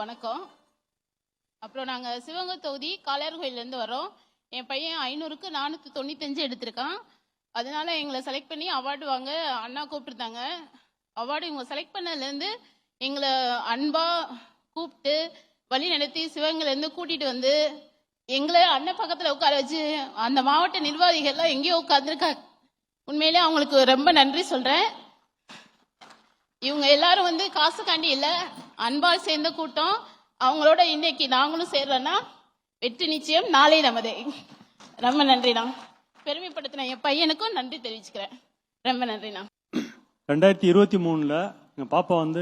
வணக்கம். அப்புறம் நாங்கள் சிவகங்கை தொகுதி காளையார் கோயிலேருந்து வரோம். என் பையன் ஐநூறுக்கு நானூற்றி தொண்ணூத்தஞ்சு எடுத்திருக்கான். அதனால எங்களை செலக்ட் பண்ணி அவார்டு வாங்க அண்ணா கூப்பிட்டுருந்தாங்க. அவார்டு இவங்க செலக்ட் பண்ணதுலேருந்து எங்களை அன்பாக கூப்பிட்டு வழி நடத்தி சிவகங்கையிலேருந்து கூட்டிகிட்டு வந்து எங்களை அண்ணன் பக்கத்தில் உட்கார வச்சு அந்த மாவட்ட நிர்வாகிகள்லாம் எங்கேயோ உட்காந்துருக்காங்க உண்மையிலே அவங்களுக்கு ரொம்ப நன்றி சொல்கிறேன் இவங்க எல்லாரும் வந்து காசுக்காண்டி இல்லை. அன்பால் சேர்ந்த கூட்டம். அவங்களோட இன்னைக்கு நாங்களும் சேர்றோன்னா வெற்றி நிச்சயம் நாளை நமதே. ரொம்ப நன்றிண்ணா. பெருமைப்படுத்தின என் பையனுக்கும் நன்றி தெரிவிச்சுக்கிறேன். ரொம்ப நன்றிண்ணா. ரெண்டாயிரத்தி இருபத்தி மூணில் எங்கள் பாப்பா வந்து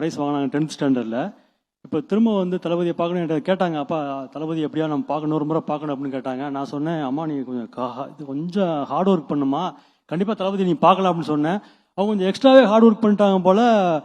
ப்ரைஸ் வாங்கினாங்க டென்த் ஸ்டாண்டர்டில் இப்போ திரும்ப வந்து தளபதியை பார்க்கணும் என்கிட்ட கேட்டாங்க அப்பா தளபதி எப்படியா நம்ம பார்க்கணும் ஒரு முறை பார்க்கணும் அப்படின்னு கேட்டாங்க. நான் சொன்னேன் அம்மா நீ கொஞ்சம் கா- இது கொஞ்சம் ஹார்ட் ஒர்க் பண்ணுமா கண்டிப்பாக தளபதி நீ பார்க்கலாம் அப்படின்னு சொன்னேன். அவங்க கொஞ்சம் எக்ஸ்ட்ராவே ஹார்ட் ஒர்க் பண்ணிட்டாங்க போல்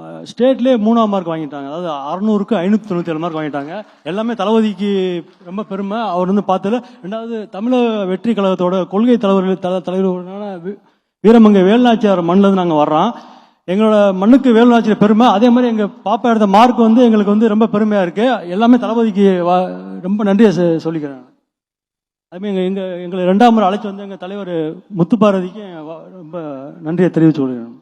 ஸ்டேட்லேயே மூணாம் மார்க் வாங்கிட்டாங்க. அதாவது அறநூறுக்கு ஐநூற்றி தொண்ணூற்றி ஏழு மார்க் வாங்கிட்டாங்க. எல்லாமே தளபதிக்கு ரொம்ப பெருமை. அவர் வந்து பார்த்ததுல ரெண்டாவது தமிழக வெற்றி கழகத்தோட கொள்கை தலைவர்கள் தல தலைவர்களான வீரமங்க வேலுநாச்சியார் மண்ணிலேருந்து நாங்கள் வர்றோம். எங்களோட மண்ணுக்கு வேலுநாச்சியார் பெருமை. அதே மாதிரி எங்கள் பாப்பா எடுத்த மார்க் வந்து எங்களுக்கு வந்து ரொம்ப பெருமையாக இருக்குது எல்லாமே தளபதிக்கு வா- ரொம்ப நன்றியை சொல்லிக்கிறேன் அதுமாதிரி எங்கள் எங்கள் எங்களை ரெண்டாம் முறை அழைச்சி வந்து எங்கள் தலைவர் முத்துப்பாரதிக்கு ரொம்ப நன்றியை தெரிவித்து கொள்கிறேன்.